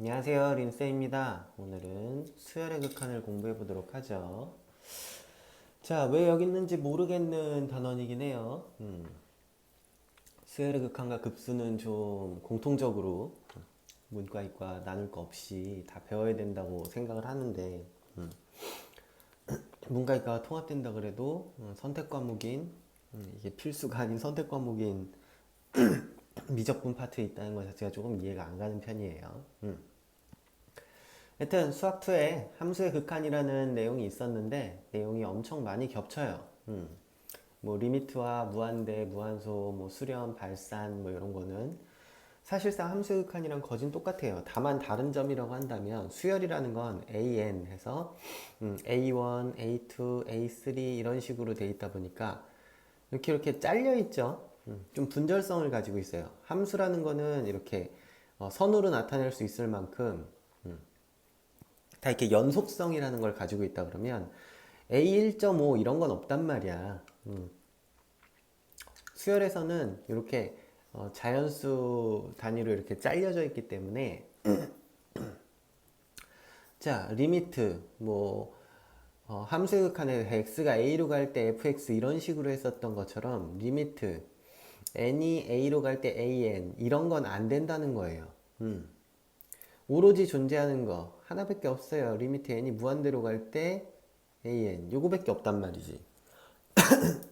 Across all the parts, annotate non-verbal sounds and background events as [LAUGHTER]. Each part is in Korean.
안녕하세요 린쌤입니다 오늘은 수열의 극한을 공부해 보도록 하죠 자 왜 여기 있는지 모르겠는 단원이긴 해요 음. 수열의 극한과 급수는 좀 공통적으로 문과 이과 나눌 거 없이 다 배워야 된다고 생각을 하는데 음. [CLEARS THROAT] 문과 이과가 통합된다 그래도 어, 선택 과목인 음, 이게 필수가 아닌 선택 과목인 [CLEARS THROAT] 미적분 파트에 있다는 것 자체가 조금 이해가 안 가는 편이에요. 음. 하여튼 수학 2에 함수의 극한이라는 내용이 있었는데 내용이 엄청 많이 겹쳐요. 음. 뭐 리미트와 무한대, 무한소, 뭐 수렴, 발산 뭐 이런 거는 사실상 함수의 극한이랑 거진 똑같아요. 다만 다른 점이라고 한다면 수열이라는 건 AN 해서 음, A1, A2, A3 이런 식으로 돼 있다 보니까 이렇게 이렇게 잘려 있죠. 음, 좀 분절성을 가지고 있어요. 함수라는 거는 이렇게 어, 선으로 나타낼 수 있을 만큼 음, 다 이렇게 연속성이라는 걸 가지고 있다 그러면 A1.5 이런 건 없단 말이야. 음. 수열에서는 이렇게 어, 자연수 단위로 이렇게 잘려져 있기 때문에 [CLEARS THROAT] 자 리미트 뭐 어, 함수의 극한에 x가 a로 갈 때 fx 이런 식으로 했었던 것처럼 리미트 n이 a로 갈 때 an 이런 건 안 된다는 거예요. 음. 오로지 존재하는 거 하나밖에 없어요. 리미트 n이 무한대로 갈 때 an 요거밖에 없단 말이지. [COUGHS]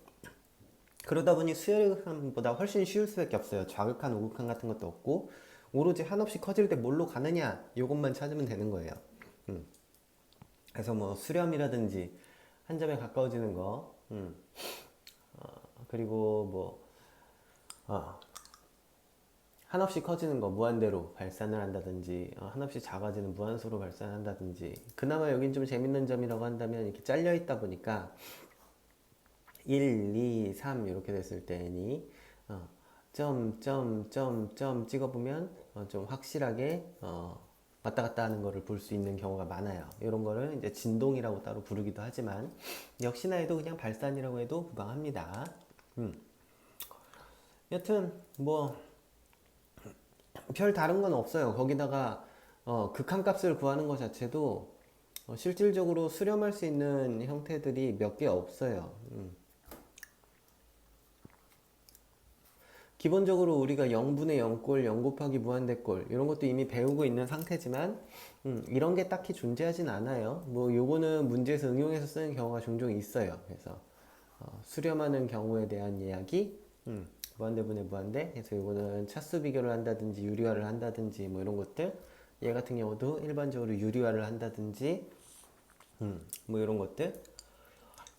그러다 보니 수열의 극한보다 훨씬 쉬울 수밖에 없어요. 좌극한, 우극한 같은 것도 없고 오로지 한없이 커질 때 뭘로 가느냐 요것만 찾으면 되는 거예요. 음. 그래서 뭐 수렴이라든지 한 점에 가까워지는 거, 음. 어, 그리고 뭐 어, 한없이 커지는 거 무한대로 발산을 한다든지 어, 한없이 작아지는 무한소로 발산한다든지 그나마 여긴 좀 재밌는 점이라고 한다면 이렇게 잘려 있다 보니까 1, 2, 3 이렇게 됐을 때 n이 어, 점, 점, 점, 점 찍어보면 어, 좀 확실하게 어, 왔다 갔다 하는 거를 볼 수 있는 경우가 많아요. 이런 거를 이제 진동이라고 따로 부르기도 하지만 역시나 해도 그냥 발산이라고 해도 무방합니다. 음. 여튼 뭐 별 다른 건 없어요. 거기다가 어, 극한값을 구하는 것 자체도 어, 실질적으로 수렴할 수 있는 형태들이 몇 개 없어요. 음. 기본적으로 우리가 0분의 0꼴, 0 곱하기 무한대꼴 이런 것도 이미 배우고 있는 상태지만 음, 이런 게 딱히 존재하진 않아요. 뭐 요거는 문제에서 응용해서 쓰는 경우가 종종 있어요. 그래서 어, 수렴하는 경우에 대한 이야기, 음, 무한대분의 무한대. 그래서 요거는 차수 비교를 한다든지 유리화를 한다든지 뭐 이런 것들. 얘 같은 경우도 일반적으로 유리화를 한다든지 음, 뭐 이런 것들.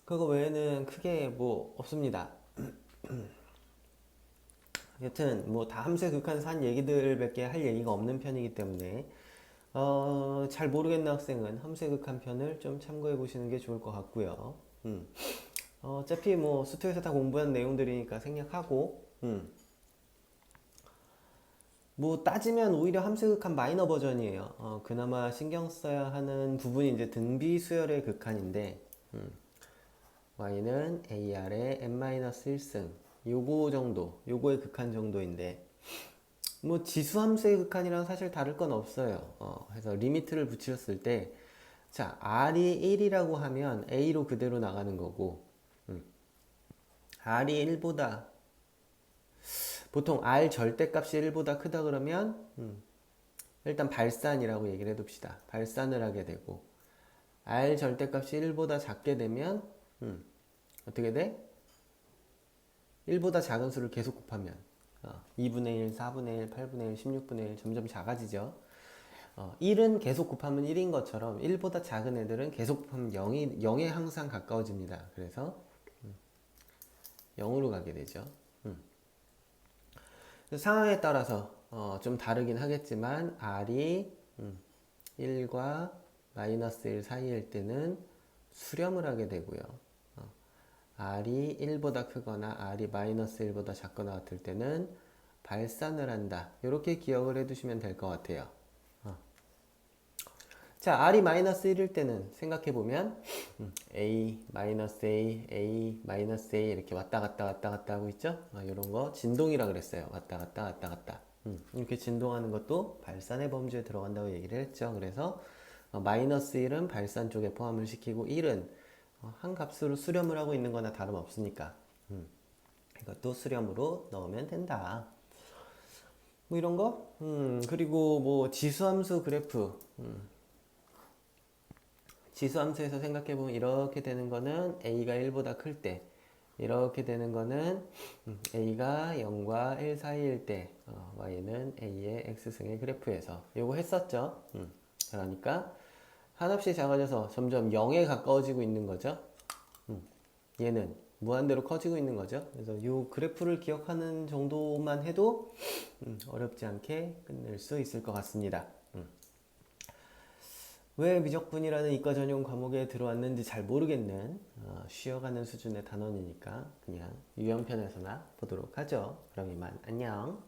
그거 외에는 크게 뭐 없습니다. [CLEARS THROAT] 여튼 뭐 다 함수의 극한에서 한 얘기들밖에 할 얘기가 없는 편이기 때문에 어, 잘 모르겠는 학생은 함수의 극한 편을 좀 참고해 보시는 게 좋을 것 같고요. 음. 어, 어차피 뭐 수투에서 다 공부한 내용들이니까 생략하고 음. 뭐 따지면 오히려 함수의 극한 마이너 버전이에요. 어, 그나마 신경 써야 하는 부분이 이제 등비 수열의 극한인데 음. y는 ar의 n-1승 요거 정도, 요거의 극한 정도인데 뭐 지수 함수의 극한이랑 사실 다를 건 없어요. 어, 그래서 리미트를 붙였을 때 자, r이 1이라고 하면 a로 그대로 나가는 거고 음. R이 1보다 보통 r 절대값이 1보다 크다 그러면 음, 일단 발산이라고 얘기를 해둡시다. 발산을 하게 되고 r 절대값이 1보다 작게 되면 음, 어떻게 돼? 1보다 작은 수를 계속 곱하면 어, 2분의 1, 4분의 1, 8분의 1, 16분의 1 점점 작아지죠. 어, 1은 계속 곱하면 1인 것처럼 1보다 작은 애들은 계속 곱하면 0이, 0에 항상 가까워집니다. 그래서 음, 0으로 가게 되죠. 음. 상황에 따라서 어, 좀 다르긴 하겠지만 R이 음, 1과 마이너스 1 사이일 때는 수렴을 하게 되고요. r이 1보다 크거나 r이 마이너스 1보다 작거나 같을 때는 발산을 한다. 이렇게 기억을 해두시면 될 것 같아요. 어. 자, r이 마이너스 1일 때는 생각해보면 음, a, 마이너스 a, a, 마이너스 a 이렇게 왔다 갔다 왔다 갔다 하고 있죠? 어, 이런 거 진동이라 그랬어요. 왔다 갔다 왔다 갔다. 음, 이렇게 진동하는 것도 발산의 범주에 들어간다고 얘기를 했죠. 그래서 어, 마이너스 1은 발산 쪽에 포함을 시키고 1은 어, 한 값으로 수렴을 하고 있는 거나 다름없으니까 음, 이것도 수렴으로 넣으면 된다. 뭐 이런 거? 음, 그리고 뭐 지수함수 그래프. 음. 지수함수에서 생각해보면 이렇게 되는 거는 a가 1보다 클 때, 이렇게 되는 거는 음, a가 0과 1 사이일 때, 어, y는 a의 x승의 그래프에서 요거 했었죠. 음, 그러니까 한없이 작아져서 점점 0에 가까워지고 있는 거죠. 음, 얘는 무한대로 커지고 있는 거죠. 그래서 이 그래프를 기억하는 정도만 해도 음, 어렵지 않게 끝낼 수 있을 것 같습니다. 음. 왜 미적분이라는 이과 전용 과목에 들어왔는지 잘 모르겠는 어, 쉬어가는 수준의 단원이니까 그냥 유형편에서나 보도록 하죠. 그럼 이만 안녕.